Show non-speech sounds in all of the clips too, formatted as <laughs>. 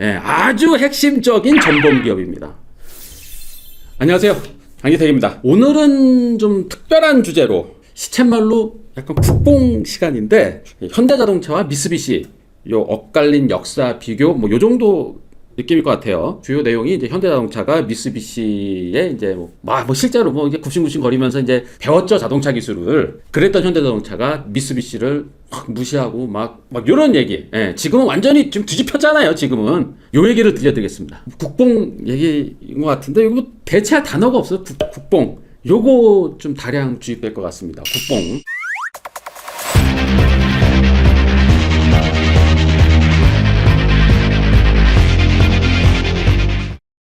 예, 아주 핵심적인 전범 기업입니다. 안녕하세요. 강기택입니다. 오늘은 좀 특별한 주제로 시쳇말로 약간 국뽕 시간인데 현대자동차와 미쓰비시 요 엇갈린 역사 비교 뭐 요 정도 느낌일 것 같아요. 주요 내용이 이제 현대자동차가 미쓰비시의 이제 뭐, 막 뭐 실제로 뭐 이제 굽신굽신 거리면서 이제 배웠죠 자동차 기술을. 그랬던 현대자동차가 미쓰비시를 확 무시하고 막, 막 요런 얘기. 예, 지금은 완전히 좀 뒤집혔잖아요, 지금은. 요 얘기를 들려드리겠습니다. 국뽕 얘기인 것 같은데, 이거 뭐 대체할 단어가 없어요, 국, 국뽕. 요거 좀 다량 주입될 것 같습니다. 국뽕.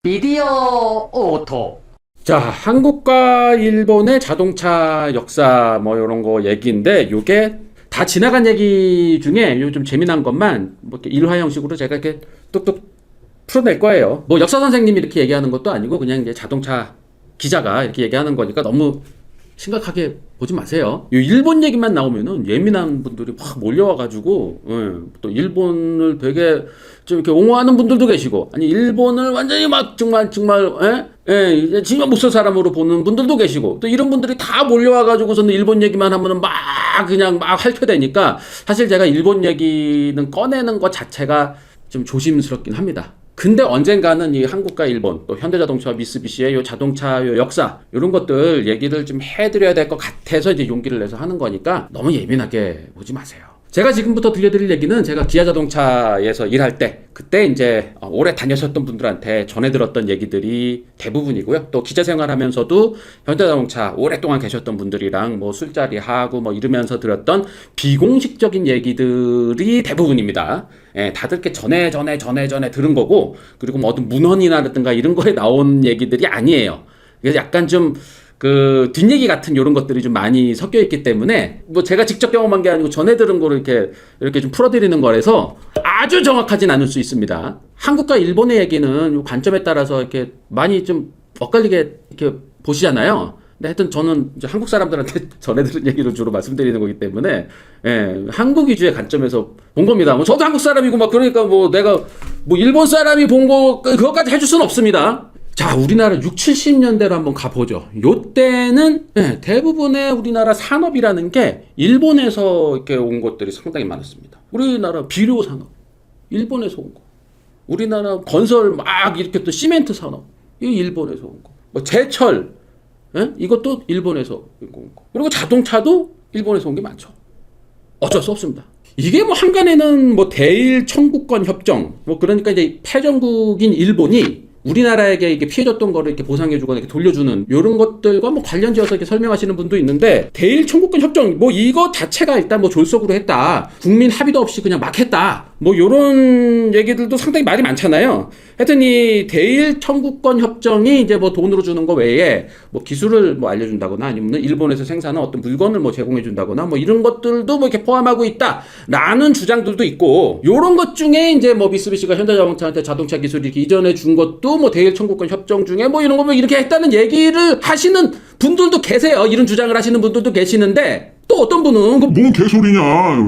미디어 오토 자, 한국과 일본의 자동차 역사 뭐 이런 거 얘기인데 요게 다 지나간 얘기 중에 요 좀 재미난 것만 뭐 일화 형식으로 제가 이렇게 뚝뚝 풀어낼 거예요. 뭐 역사 선생님이 이렇게 얘기하는 것도 아니고 그냥 이제 자동차 기자가 이렇게 얘기하는 거니까 너무 심각하게 보지 마세요. 이 일본 얘기만 나오면은 예민한 분들이 확 몰려와가지고 예, 또 일본을 되게 좀 이렇게 옹호하는 분들도 계시고 아니 일본을 완전히 막 정말 정말 예? 예, 진짜 못살 사람으로 보는 분들도 계시고 또 이런 분들이 다 몰려와가지고서는 일본 얘기만 하면은 막 그냥 막 할퇴되니까 사실 제가 일본 얘기는 꺼내는 것 자체가 좀 조심스럽긴 합니다. 근데 언젠가는 이 한국과 일본 또 현대자동차와 미쓰비시의 요 자동차 요 역사 이런 것들 얘기를 좀 해드려야 될 것 같아서 이제 용기를 내서 하는 거니까 너무 예민하게 보지 마세요. 제가 지금부터 들려드릴 얘기는 제가 기아 자동차에서 일할 때 그때 이제 어, 오래 다녔었던 분들한테 전해 들었던 얘기들이 대부분이고요. 또 기자 생활하면서도 현대자동차 오랫동안 계셨던 분들이랑 뭐 술자리 하고 뭐 이러면서 들었던 비공식적인 얘기들이 대부분입니다. 예, 다들 이렇게 전에 전에 전에 전에 들은 거고 그리고 뭐 어떤 문헌이나든가 이런 거에 나온 얘기들이 아니에요. 그래서 약간 좀 그 뒷얘기 같은 이런 것들이 좀 많이 섞여 있기 때문에 뭐 제가 직접 경험한 게 아니고 전해 들은 거를 이렇게 이렇게 좀 풀어드리는 거라서 아주 정확하진 않을 수 있습니다. 한국과 일본의 얘기는 요 관점에 따라서 이렇게 많이 좀 엇갈리게 이렇게 보시잖아요. 근데 하여튼 저는 이제 한국 사람들한테 <laughs> 전해 들은 얘기를 주로 말씀드리는 거기 때문에 예, 한국 위주의 관점에서 본 겁니다. 뭐 저도 한국 사람이고 막 그러니까 뭐 내가 뭐 일본 사람이 본 거 그것까지 해줄 수는 없습니다. 자, 우리나라 6, 70년대로 한번 가보죠. 요때는 예, 대부분의 우리나라 산업이라는 게 일본에서 이렇게 온 것들이 상당히 많았습니다. 우리나라 비료 산업, 일본에서 온 거. 우리나라 건설 막 이렇게 또 시멘트 산업, 이 일본에서 온 거. 뭐 제철, 예? 이것도 일본에서 온 거. 그리고 자동차도 일본에서 온 게 많죠. 어쩔 수 없습니다. 이게 뭐 한간에는 뭐 대일 청구권 협정, 뭐 그러니까 이제 패전국인 일본이 우리나라에게 이게 피해줬던 거를 이렇게 보상해주거나 이렇게 돌려주는 이런 것들과 뭐 관련지어서 이렇게 설명하시는 분도 있는데 대일 청구권 협정 뭐 이거 자체가 일단 뭐 졸속으로 했다. 국민 합의도 없이 그냥 막 했다 뭐 이런 얘기들도 상당히 말이 많잖아요. 하여튼 이 대일 청구권 협정이 이제 뭐 돈으로 주는 거 외에 뭐 기술을 뭐 알려준다거나 아니면 일본에서 생산한 어떤 물건을 뭐 제공해준다거나 뭐 이런 것들도 뭐 이렇게 포함하고 있다라는 주장들도 있고 요런 것 중에 이제 뭐 미쓰비시가 현대자동차한테 자동차 기술 이렇게 이전해 준 것도 뭐 대일 청구권 협정 중에 뭐 이런 거 뭐 이렇게 했다는 얘기를 하시는 분들도 계세요. 이런 주장을 하시는 분들도 계시는데 또 어떤 분은 그 뭔 개소리냐.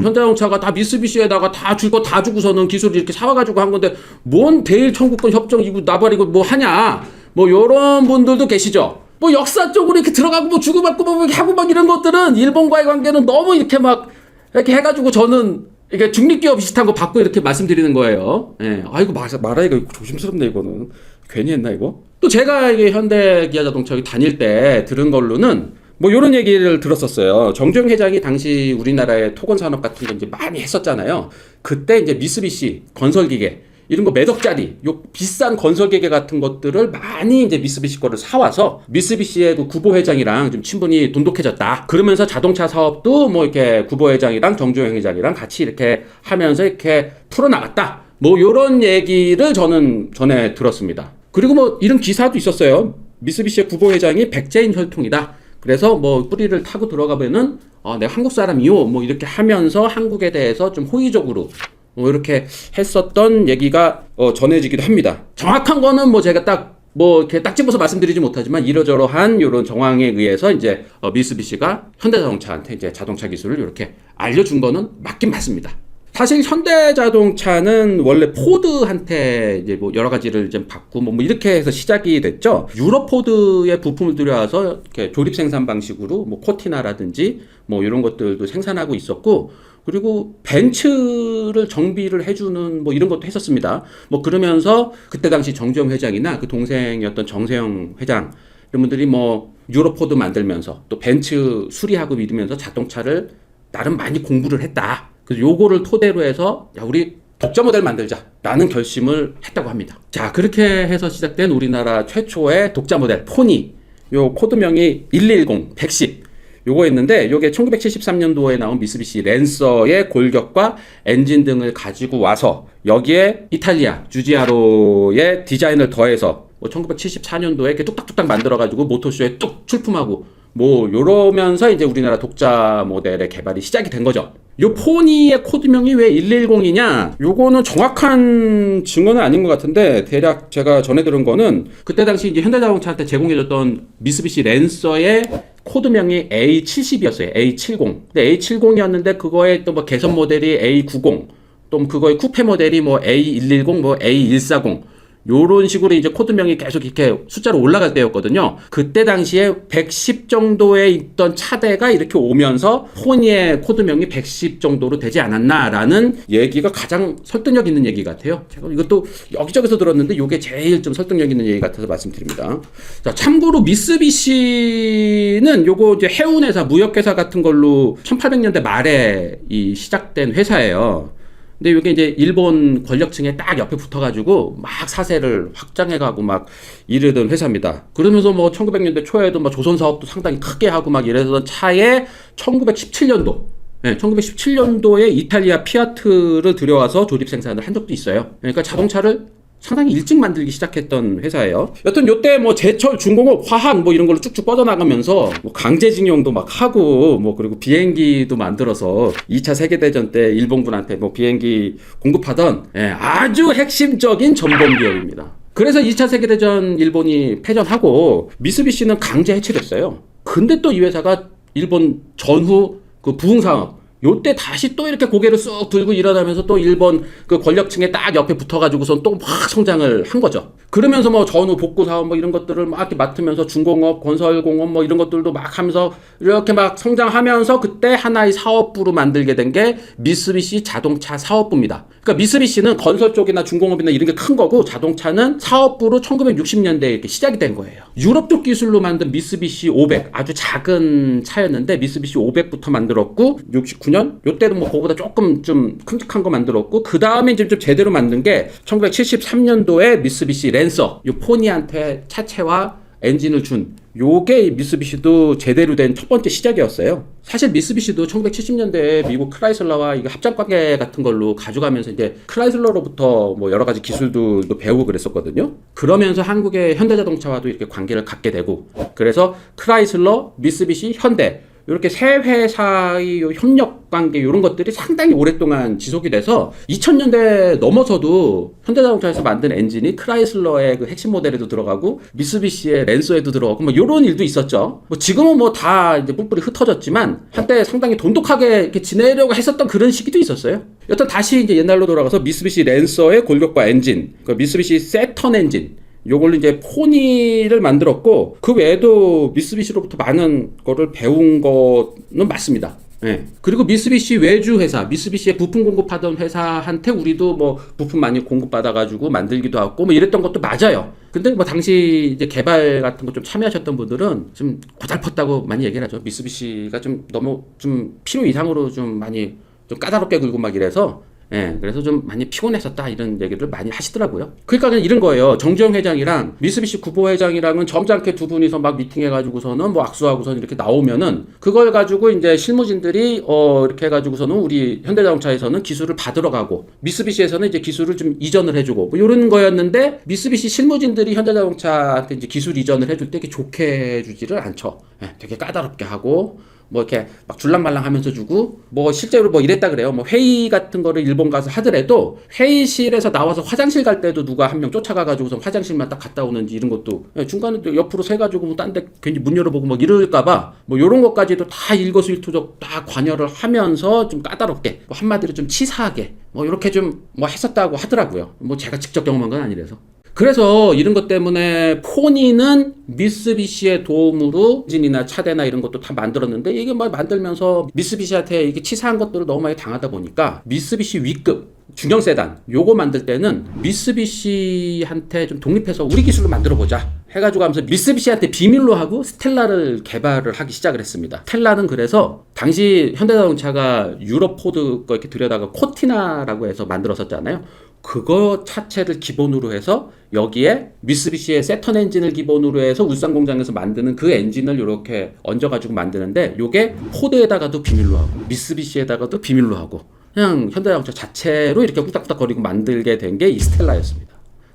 현대자동차가 다 미쓰비시에다가 다 줄 거 다 주고서는 기술을 이렇게 사와가지고 한 건데 뭔 대일 청구권 협정이고 나발이고 뭐 하냐 뭐 요런 분들도 계시죠. 뭐 역사 쪽으로 이렇게 들어가고 뭐 주고받고 뭐 하고 막 이런 것들은 일본과의 관계는 너무 이렇게 막 이렇게 해가지고 저는 이게 중립기업 비슷한 거 받고 이렇게 말씀드리는 거예요. 예. 아, 이거 말, 말하기가 조심스럽네, 이거는. 괜히 했나, 이거? 또 제가 이게 현대 기아 자동차 여기 다닐 때 들은 걸로는 뭐 요런 얘기를 들었었어요. 정주영 회장이 당시 우리나라의 토건 산업 같은 거 이제 많이 했었잖아요. 그때 이제 미쓰비시 건설 기계 이런 거 매덕짜리 요 비싼 건설 기계 같은 것들을 많이 이제 미쓰비시 거를 사와서 미쓰비시의 그 구보 회장이랑 좀 친분이 돈독해졌다. 그러면서 자동차 사업도 뭐 이렇게 구보 회장이랑 정주영 회장이랑 같이 이렇게 하면서 이렇게 풀어나갔다. 뭐 요런 얘기를 저는 전에 들었습니다. 그리고 뭐 이런 기사도 있었어요. 미쓰비시의 구보 회장이 백제인 혈통이다. 그래서 뭐 뿌리를 타고 들어가면은 아, 내가 한국 사람이요. 뭐 이렇게 하면서 한국에 대해서 좀 호의적으로 뭐 이렇게 했었던 얘기가 어, 전해지기도 합니다. 정확한 거는 뭐 제가 딱 뭐 이렇게 딱 집어서 말씀드리지 못하지만 이러저러한 이런 정황에 의해서 이제 어, 미쓰비시가 현대자동차한테 이제 자동차 기술을 이렇게 알려준 거는 맞긴 맞습니다. 사실 현대자동차는 원래 포드한테 이제 뭐 여러 가지를 좀 받고 뭐 이렇게 해서 시작이 됐죠. 유럽 포드의 부품을 들여와서 이렇게 조립 생산 방식으로 뭐 코티나라든지 뭐 이런 것들도 생산하고 있었고 그리고 벤츠를 정비를 해주는 뭐 이런 것도 했었습니다. 뭐 그러면서 그때 당시 정주영 회장이나 그 동생이었던 정세영 회장 이런 분들이 뭐 유럽 포드 만들면서 또 벤츠 수리하고 이러면서 자동차를 나름 많이 공부를 했다. 그래서 요거를 토대로 해서 야 우리 독자 모델 만들자라는 결심을 했다고 합니다. 자 그렇게 해서 시작된 우리나라 최초의 독자 모델 포니. 요 코드명이 110 110 요거였는데 요게 1973년도에 나온 미쓰비시 랜서의 골격과 엔진 등을 가지고 와서 여기에 이탈리아 주지아로의 디자인을 더해서 뭐 1974년도에 이렇게 뚝딱뚝딱 만들어 가지고 모토쇼에 뚝 출품하고 뭐 요러면서 이제 우리나라 독자 모델의 개발이 시작이 된 거죠. 요 포니의 코드명이 왜 110이냐? 요거는 정확한 증거는 아닌 것 같은데 대략 제가 전해 들은 거는 그때 당시 이제 현대자동차한테 제공해줬던 미쓰비시 랜서의 코드명이 A70이었어요. A70. 근데 A70이었는데 그거에 또 뭐 개선 모델이 A90, 또 그거의 쿠페 모델이 뭐 A110, 뭐 A140. 요런 식으로 이제 코드명이 계속 이렇게 숫자로 올라갈 때였거든요. 그때 당시에 110 정도에 있던 차대가 이렇게 오면서 포니의 코드명이 110 정도로 되지 않았나라는 얘기가 가장 설득력 있는 얘기 같아요. 제가 이것도 여기저기서 들었는데 이게 제일 좀 설득력 있는 얘기 같아서 말씀드립니다. 자, 참고로 미쓰비시는 요거 이제 해운회사, 무역회사 같은 걸로 1800년대 말에 이 시작된 회사예요. 근데 이게 이제 일본 권력층에 딱 옆에 붙어가지고 막 사세를 확장해가고 막 이르던 회사입니다. 그러면서 뭐 1900년대 초에도 막 조선 사업도 상당히 크게 하고 막 이러던 차에 1917년도 네, 1917년도에 이탈리아 피아트를 들여와서 조립 생산을 한 적도 있어요. 그러니까 자동차를 상당히 일찍 만들기 시작했던 회사예요. 여튼 요때 뭐 제철, 중공업, 화학 뭐 이런 걸로 쭉쭉 뻗어나가면서 뭐 강제징용도 막 하고 뭐 그리고 비행기도 만들어서 2차 세계대전 때 일본군한테 뭐 비행기 공급하던 예, 아주 핵심적인 전범 기업입니다. 그래서 2차 세계대전 일본이 패전하고 미쓰비시는 강제 해체됐어요. 근데 또 이 회사가 일본 전후 그 부흥 사업 요때 다시 또 이렇게 고개를 쑥 들고 일어나면서 또 일본 그 권력층에 딱 옆에 붙어가지고선 또 막 성장을 한 거죠. 그러면서 뭐 전후 복구 사업 뭐 이런 것들을 막 이렇게 맡으면서 중공업, 건설공업 뭐 이런 것들도 막 하면서 이렇게 막 성장하면서 그때 하나의 사업부로 만들게 된 게 미쓰비시 자동차 사업부입니다. 그러니까 미쓰비시는 건설 쪽이나 중공업이나 이런 게 큰 거고 자동차는 사업부로 1960년대에 이렇게 시작이 된 거예요. 유럽 쪽 기술로 만든 미쓰비시 500 아주 작은 차였는데 미쓰비시 500부터 만들었고 69년 요때도 뭐 그거보다 조금 좀 큼직한 거 만들었고 그 다음에 이제 좀 제대로 만든 게 1973년도에 미쓰비시 랜서 요 포니한테 차체와 엔진을 준 요게 미쓰비시도 제대로 된 첫 번째 시작이었어요. 사실 미쓰비시도 1970년대에 미국 크라이슬러와 합작 관계 같은 걸로 가져가면서 이제 크라이슬러로부터 뭐 여러 가지 기술도 또 배우고 그랬었거든요. 그러면서 한국의 현대자동차와도 이렇게 관계를 갖게 되고 그래서 크라이슬러, 미쓰비시, 현대 이렇게 세 회사의 요 협력 관계 이런 것들이 상당히 오랫동안 지속이 돼서 2000년대 넘어서도 현대자동차에서 만든 엔진이 크라이슬러의 그 핵심 모델에도 들어가고 미쓰비시의 랜서에도 들어가고 뭐 이런 일도 있었죠. 뭐 지금은 뭐 다 이제 뿔뿔이 흩어졌지만 한때 상당히 돈독하게 이렇게 지내려고 했었던 그런 시기도 있었어요. 여튼 다시 이제 옛날로 돌아가서 미쓰비시 랜서의 골격과 엔진, 그 미쓰비시 세턴 엔진 요걸로 이제 포니를 만들었고 그 외에도 미쓰비시로부터 많은 거를 배운 거는 맞습니다. 예. 그리고 미쓰비시 외주 회사, 미쓰비시에 부품 공급하던 회사한테 우리도 뭐 부품 많이 공급받아가지고 만들기도 하고 뭐 이랬던 것도 맞아요. 근데 뭐 당시 이제 개발 같은 거 좀 참여하셨던 분들은 좀 고달팠다고 많이 얘기를 하죠. 미쓰비시가 좀 너무 좀 필요 이상으로 좀 많이 좀 까다롭게 굴고 막 이래서 예, 그래서 좀 많이 피곤했었다 이런 얘기를 많이 하시더라고요. 그러니까 그냥 이런 거예요. 정주영 회장이랑 미쓰비시 구보 회장이랑은 점잖게 두 분이서 막 미팅해가지고서는 뭐 악수하고선 이렇게 나오면은 그걸 가지고 이제 실무진들이 어 이렇게 해가지고서는 우리 현대자동차에서는 기술을 받으러 가고 미쓰비시에서는 이제 기술을 좀 이전을 해주고 뭐 이런 거였는데 미쓰비시 실무진들이 현대자동차한테 이제 기술 이전을 해줄 때 이렇게 좋게 해주지를 않죠. 예, 되게 까다롭게 하고 뭐 이렇게 막 줄랑말랑 하면서 주고 뭐 실제로 뭐 이랬다 그래요. 뭐 회의 같은 거를 일본 가서 하더라도 회의실에서 나와서 화장실 갈 때도 누가 한 명 쫓아가 가지고서 화장실만 딱 갔다 오는지 이런 것도 예, 중간에 또 옆으로 세 가지고 뭐 딴 데 괜히 문 열어보고 막 이럴까 봐뭐 요런 것까지도 다 일거수일투족 다 관여를 하면서 좀 까다롭게 뭐 한마디로 좀 치사하게 뭐 이렇게 좀 뭐 했었다고 하더라고요. 뭐 제가 직접 경험한 건 아니라서. 그래서 이런 것 때문에 포니는 미쓰비시의 도움으로 엔진이나 차대나 이런 것도 다 만들었는데 이게 뭐 만들면서 미쓰비시한테 이게 치사한 것들을 너무 많이 당하다 보니까 미쓰비시 위급 중형 세단 요거 만들 때는 미쓰비시한테 좀 독립해서 우리 기술로 만들어 보자 해가지고 하면서 미쓰비시한테 비밀로 하고 스텔라를 개발을 하기 시작을 했습니다. 스텔라는 그래서 당시 현대자동차가 유럽 포드 거 이렇게 들여다가 코티나라고 해서 만들었었잖아요. 그거 차체를 기본으로 해서 여기에 미쓰비시의 세턴 엔진을 기본으로 해서 울산 공장에서 만드는 그 엔진을 이렇게 얹어가지고 만드는데 요게 포드에다가도 비밀로 하고 미쓰비시에다가도 비밀로 하고 그냥 현대자동차 자체로 이렇게 후딱후딱거리고 만들게 된 게 이 스텔라였습니다.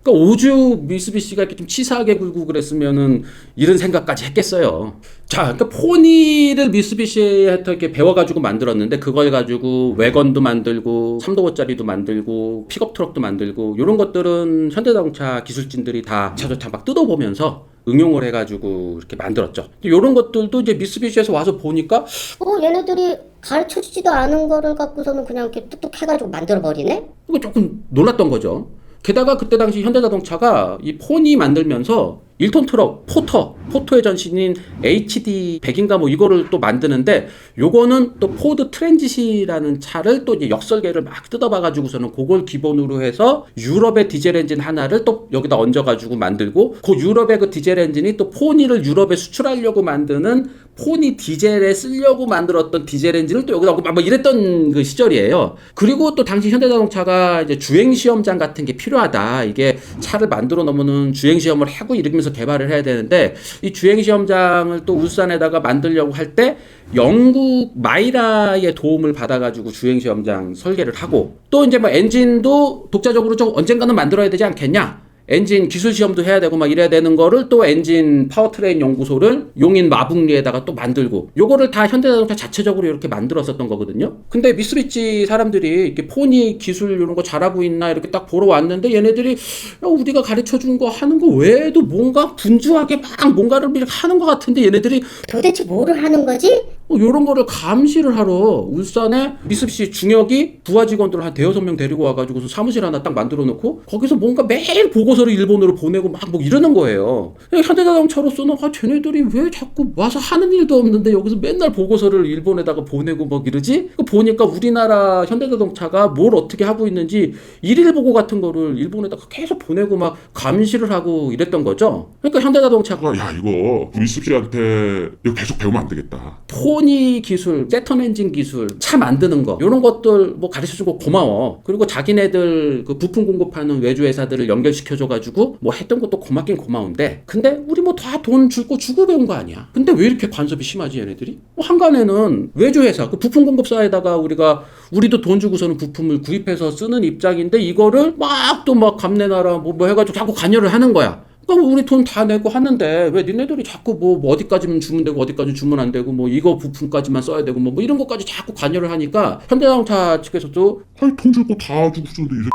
그러니까 오주 미쓰비시가 이렇게 좀 치사하게 굴고 그랬으면은 이런 생각까지 했겠어요. 자, 그러니까 포니를 미쓰비시한테 이렇게 배워가지고 만들었는데 그걸 가지고 외건도 만들고 3도어짜리도 만들고 픽업 트럭도 만들고 이런 것들은 현대자동차 기술진들이 다 자동차 막 뜯어보면서 응용을 해가지고 이렇게 만들었죠. 이런 것들도 이제 미쓰비시에서 와서 보니까 어, 얘네들이 가르쳐 주지도 않은 거를 갖고서는 그냥 이렇게 뚝뚝 해가지고 만들어버리네? 이거 조금 놀랐던 거죠. 게다가 그때 당시 현대자동차가 이 폰이 만들면서 1톤 트럭 포터 포터의 전신인 HD 100인가 뭐 이거를 또 만드는데 요거는 또 포드 트랜짓이라는 차를 또 역설계를 막 뜯어봐 가지고서는 그걸 기본으로 해서 유럽의 디젤 엔진 하나를 또 여기다 얹어 가지고 만들고 그 유럽의 그 디젤 엔진이 또 포니를 유럽에 수출하려고 만드는 포니 디젤에 쓰려고 만들었던 디젤 엔진을 또 여기다 얹고 막 이랬던 그 시절이에요. 그리고 또 당시 현대자동차가 이제 주행 시험장 같은 게 필요하다. 이게 차를 만들어 놓으면은 주행 시험을 하고 이러면서 개발을 해야 되는데 이 주행 시험장을 또 울산에다가 만들려고 할 때 영국 마이라의 도움을 받아가지고 주행 시험장 설계를 하고 또 이제 뭐 엔진도 독자적으로 좀 언젠가는 만들어야 되지 않겠냐? 엔진 기술 시험도 해야 되고 막 이래야 되는 거를 또 엔진 파워트레인 연구소를 용인 마북리에다가 또 만들고 요거를 다 현대자동차 자체적으로 이렇게 만들었었던 거거든요. 근데 미쓰비시 사람들이 이렇게 포니 기술 이런 거 잘하고 있나 이렇게 딱 보러 왔는데 얘네들이 야, 우리가 가르쳐 준 거 하는 거 외에도 뭔가 분주하게 막 뭔가를 하는 것 같은데 얘네들이 도대체 뭐를 하는 거지? 어, 요런 거를 감시를 하러 울산에 미습시 중역이 부하 직원들 한 대여섯 명 데리고 와가지고서 사무실 하나 딱 만들어 놓고 거기서 뭔가 매일 보고서를 일본으로 보내고 막 뭐 이러는 거예요. 현대자동차로서는 아 쟤네들이 왜 자꾸 와서 하는 일도 없는데 여기서 맨날 보고서를 일본에다가 보내고 막 이러지? 그 보니까 우리나라 현대자동차가 뭘 어떻게 하고 있는지 일일 보고 같은 거를 일본에다가 계속 보내고 막 감시를 하고 이랬던 거죠. 그러니까 현대자동차가 야 이거 미쓰비시한테 이거 계속 배우면 안 되겠다. 포니 기술, 세턴 엔진 기술, 차 만드는 거 이런 것들 뭐 가르쳐주고 고마워. 그리고 자기네들 그 부품 공급하는 외주 회사들을 연결시켜줘가지고 뭐 했던 것도 고맙긴 고마운데, 근데 우리 뭐 다돈 주고 주고 배운 거 아니야? 근데 왜 이렇게 간섭이 심하지 얘네들이? 뭐 한간에는 외주 회사, 그 부품 공급사에다가 우리가 우리도 돈 주고서는 부품을 구입해서 쓰는 입장인데 이거를 막 또막 감내나라 뭐, 뭐 해가지고 자꾸 관여를 하는 거야. 그럼 우리 돈 다 내고 하는데 왜 니네들이 자꾸 뭐, 뭐 어디까지만 주면 되고 어디까지 주면 안 되고 뭐 이거 부품까지만 써야 되고 뭐, 뭐 이런 것까지 자꾸 관여를 하니까 현대자동차 측에서도 아니 돈줄거다 주고 쓰는데 이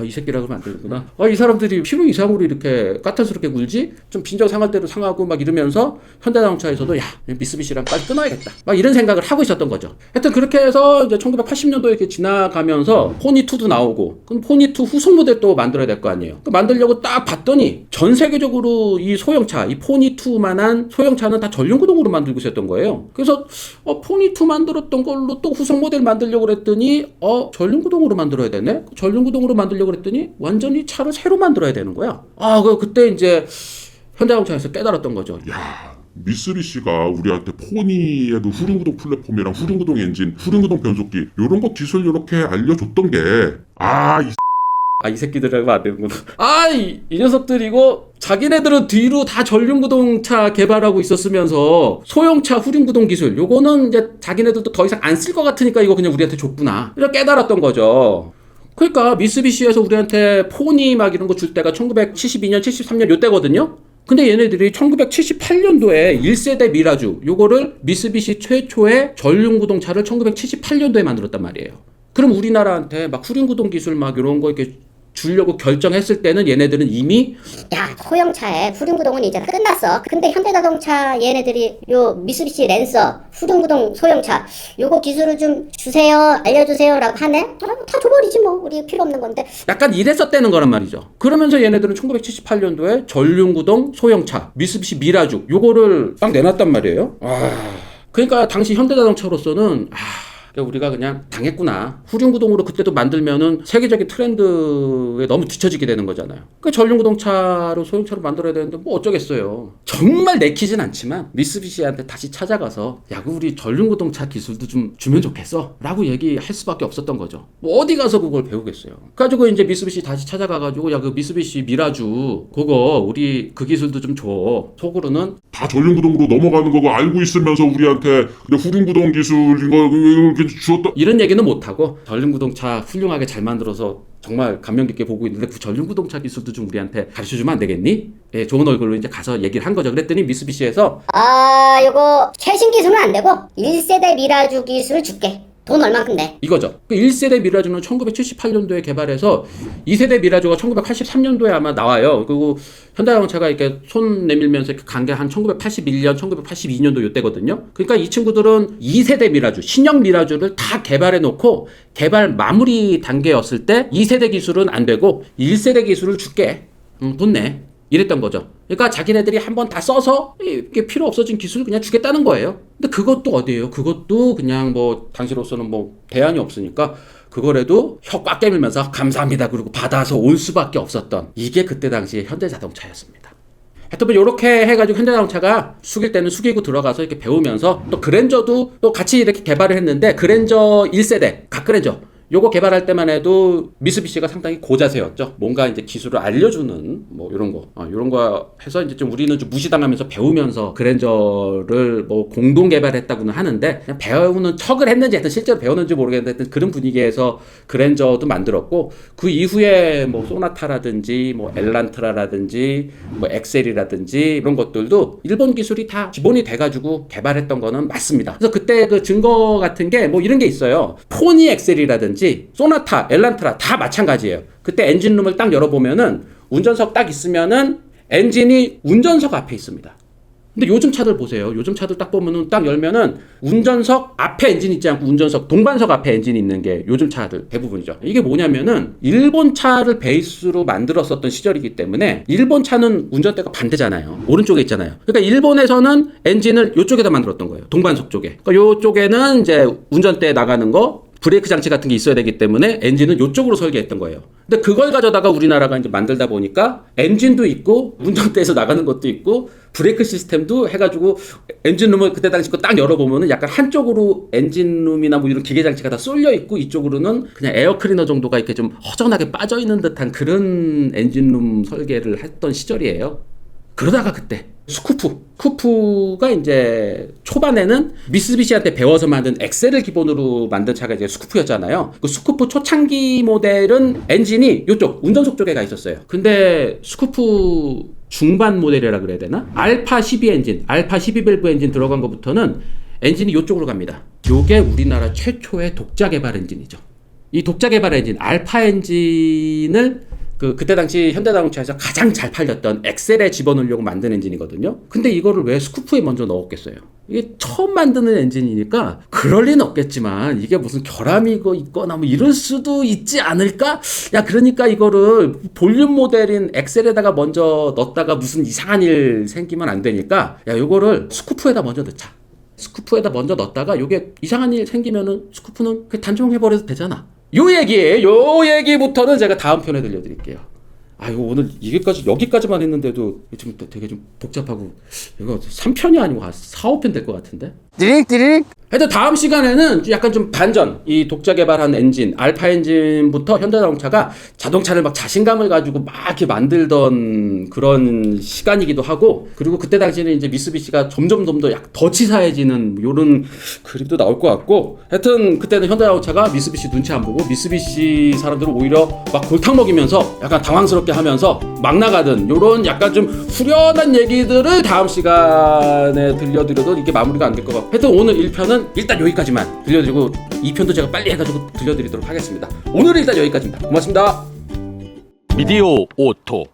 아, 이 새끼라 그러면 안 되는구나. 아, 이 사람들이 필요 이상으로 이렇게 까탈스럽게 굴지? 좀 빈정 상할 대로 상하고 막 이러면서 현대자동차에서도 야, 미쓰비시랑 빨리 끊어야겠다. 막 이런 생각을 하고 있었던 거죠. 하여튼 그렇게 해서 이제 1980년도에 이렇게 지나가면서 포니2도 나오고, 그럼 포니2 후속 모델 또 만들어야 될 거 아니에요. 그 만들려고 딱 봤더니 전 세계적으로 이 소형차, 이 포니2만한 소형차는 다 전륜구동으로 만들고 있었던 거예요. 그래서 어, 포니2 만들었던 걸로 또 후속 모델 만들려고 그랬더니 어, 전륜구동으로 만들어야 되네? 전륜구동으로 만들려고 그랬더니 완전히 차를 새로 만들어야 되는 거야. 아, 그 그때 이제 현대자동차에서 깨달았던 거죠. 야 미쓰비시가 우리한테 포니에도 후륜구동 플랫폼이랑 후륜구동 엔진, 후륜구동 변속기 요런 거 기술 이렇게 알려줬던 게 아 이 아, 이 새끼들하고 안 되는구나. 아, 이, 이 녀석들 이거 자기네들은 뒤로 다 전륜구동차 개발하고 있었으면서 소형차 후륜구동 기술 요거는 이제 자기네들도 더 이상 안 쓸 것 같으니까 이거 그냥 우리한테 줬구나. 이렇게 깨달았던 거죠. 그러니까 미쓰비시에서 우리한테 포니 막 이런 거 줄 때가 1972년, 73년 요때거든요. 근데 얘네들이 1978년도에 1세대 미라주 요거를 미쓰비시 최초의 전륜구동차를 1978년도에 만들었단 말이에요. 그럼 우리나라한테 막 후륜구동 기술 막 이런 거 이렇게 주려고 결정했을 때는 얘네들은 이미 야 소형차의 후륜구동은 이제 끝났어. 근데 현대자동차 얘네들이 요 미쓰비시 랜서 후륜구동 소형차 요거 기술을 좀 주세요 알려주세요라고 하네. 아, 다 줘버리지 뭐 우리 필요 없는 건데. 약간 이랬었다는 거란 말이죠. 그러면서 얘네들은 1978년도에 전륜구동 소형차 미쓰비시 미라주 요거를 딱 내놨단 말이에요. 아, 그러니까 당시 현대자동차로서는 아. 그러니까 우리가 그냥 당했구나. 후륜구동으로 그때도 만들면은 세계적인 트렌드에 너무 뒤처지게 되는 거잖아요. 그 전륜구동차로 소형차로 만들어야 되는데 뭐 어쩌겠어요. 정말 내키진 않지만 미쓰비시한테 다시 찾아가서 야, 그 우리 전륜구동차 기술도 좀 주면 좋겠어. 라고 얘기할 수밖에 없었던 거죠. 뭐 어디 가서 그걸 배우겠어요. 그래가지고 이제 미쓰비시 다시 찾아가가지고 야, 그 미쓰비시 미라주 그거 우리 그 기술도 좀 줘. 속으로는 다 전륜구동으로 넘어가는 거고 알고 있으면서 우리한테 근데 후륜구동 기술인 거 주었다. 이런 얘기는 못하고 전륜구동차 훌륭하게 잘 만들어서 정말 감명 깊게 보고 있는데 그 전륜구동차 기술도 좀 우리한테 가르쳐주면 안 되겠니? 예, 좋은 얼굴로 이제 가서 얘기를 한 거죠. 그랬더니 미쓰비시에서 아 요거 최신 기술은 안 되고 1세대 미라주 기술 줄게. 돈 얼만큼 내? 이거죠. 그 1세대 미라주는 1978년도에 개발해서 2세대 미라주가 1983년도에 아마 나와요. 그리고 현대자동차가 이렇게 손 내밀면서 이렇게 간게 한 1981년, 1982년도 요때거든요. 그러니까 이 친구들은 2세대 미라주, 신형 미라주를 다 개발해 놓고 개발 마무리 단계였을 때 2세대 기술은 안 되고 1세대 기술을 줄게. 음, 돈 내. 이랬던 거죠. 그러니까 자기네들이 한번 다 써서 이게 필요 없어진 기술 그냥 주겠다는 거예요. 근데 그것도 어디예요? 그것도 그냥 뭐 당시로서는 뭐 대안이 없으니까 그거라도 혀 꽉 깨물면서 감사합니다. 그리고 받아서 올 수밖에 없었던 이게 그때 당시에 현대자동차였습니다. 하여튼 뭐 이렇게 해가지고 현대자동차가 숙일 때는 숙이고 들어가서 이렇게 배우면서 또 그랜저도 또 같이 이렇게 개발을 했는데 그랜저 1세대 각그랜저 요거 개발할 때만 해도 미쓰비시가 상당히 고자세였죠. 뭔가 이제 기술을 알려주는 뭐 이런 거, 어, 이런 거 해서 이제 좀 우리는 좀 무시당하면서 배우면서 그랜저를 뭐 공동 개발했다고는 하는데 그냥 배우는 척을 했는지 하여튼 실제로 배웠는지 모르겠는데 하여튼 그런 분위기에서 그랜저도 만들었고 그 이후에 뭐 소나타라든지 뭐 엘란트라라든지 뭐 엑셀이라든지 이런 것들도 일본 기술이 다 기본이 돼가지고 개발했던 거는 맞습니다. 그래서 그때 그 증거 같은 게 뭐 이런 게 있어요. 포니 엑셀이라든지 소나타, 엘란트라 다 마찬가지예요. 그때 엔진룸을 딱 열어보면은 운전석 딱 있으면은 엔진이 운전석 앞에 있습니다. 근데 요즘 차들 보세요. 요즘 차들 딱 보면은 딱 열면은 운전석 앞에 엔진 있지 않고 운전석 동반석 앞에 엔진이 있는 게 요즘 차들 대부분이죠. 이게 뭐냐면은 일본 차를 베이스로 만들었었던 시절이기 때문에 일본 차는 운전대가 반대잖아요. 오른쪽에 있잖아요. 그러니까 일본에서는 엔진을 요쪽에다 만들었던 거예요. 동반석 쪽에. 그러니까 요쪽에는 이제 운전대 나가는 거 브레이크 장치 같은 게 있어야 되기 때문에 엔진은 요쪽으로 설계했던 거예요. 근데 그걸 가져다가 우리나라가 이제 만들다 보니까 엔진도 있고 운전대에서 나가는 것도 있고 브레이크 시스템도 해가지고 엔진룸을 그때 당시 거 딱 열어보면은 약간 한쪽으로 엔진룸이나 뭐 이런 기계 장치가 다 쏠려 있고 이쪽으로는 그냥 에어 클리너 정도가 이렇게 좀 허전하게 빠져 있는 듯한 그런 엔진룸 설계를 했던 시절이에요. 그러다가 그때 스쿠프 스쿠프가 이제 초반에는 미쓰비시한테 배워서 만든 엑셀을 기본으로 만든 차가 이제 스쿠프였잖아요. 그 스쿠프 초창기 모델은 엔진이 이쪽 운전석 쪽에 가 있었어요. 근데 스쿠프 중반 모델이라 그래야 되나? 알파 12 엔진, 알파 12 밸브 엔진 들어간 것부터는 엔진이 이쪽으로 갑니다. 요게 우리나라 최초의 독자 개발 엔진이죠. 이 독자 개발 엔진 알파 엔진을 그 그때 당시 현대자동차에서 가장 잘 팔렸던 엑셀에 집어넣으려고 만든 엔진이거든요. 근데 이거를 왜 스쿠프에 먼저 넣었겠어요? 이게 처음 만드는 엔진이니까 그럴 리는 없겠지만 이게 무슨 결함이 있거나 뭐 이럴 수도 있지 않을까? 야 그러니까 이거를 볼륨 모델인 엑셀에다가 먼저 넣었다가 무슨 이상한 일 생기면 안 되니까 야 이거를 스쿠프에다 먼저 넣자. 스쿠프에다 먼저 넣었다가 요게 이상한 일 생기면은 스쿠프는 그 단종해버려도 되잖아. 요 얘기, 요 얘기부터는 제가 다음 편에 들려드릴게요. 아, 이거 오늘 이게까지, 여기까지만 했는데도 지금 또 되게 좀 복잡하고, 이거 3편이 아니고 한 4, 5편 될 것 같은데? 띠릭 띠릭 하여튼 다음 시간에는 약간 좀 반전, 이 독자 개발한 엔진, 알파 엔진부터 현대자동차가 자동차를 막 자신감을 가지고 막 이렇게 만들던 그런 시간이기도 하고, 그리고 그때 당시에는 이제 미쓰비시가 점점 더약 더 치사해지는 요런 그림도 나올 것 같고, 하여튼 그때는 현대자동차가 미쓰비시 눈치 안 보고, 미쓰비시 사람들은 오히려 막 골탕 먹이면서 약간 당황스럽게 하면서 막 나가든 요런 약간 좀 후련한 얘기들을 다음 시간에 들려드려도 이게 마무리가 안 될 것 같고 하여튼 오늘 1편은 일단 여기까지만 들려드리고 2편도 제가 빨리 해가지고 들려드리도록 하겠습니다. 오늘은 일단 여기까지입니다. 고맙습니다. 미디어 오토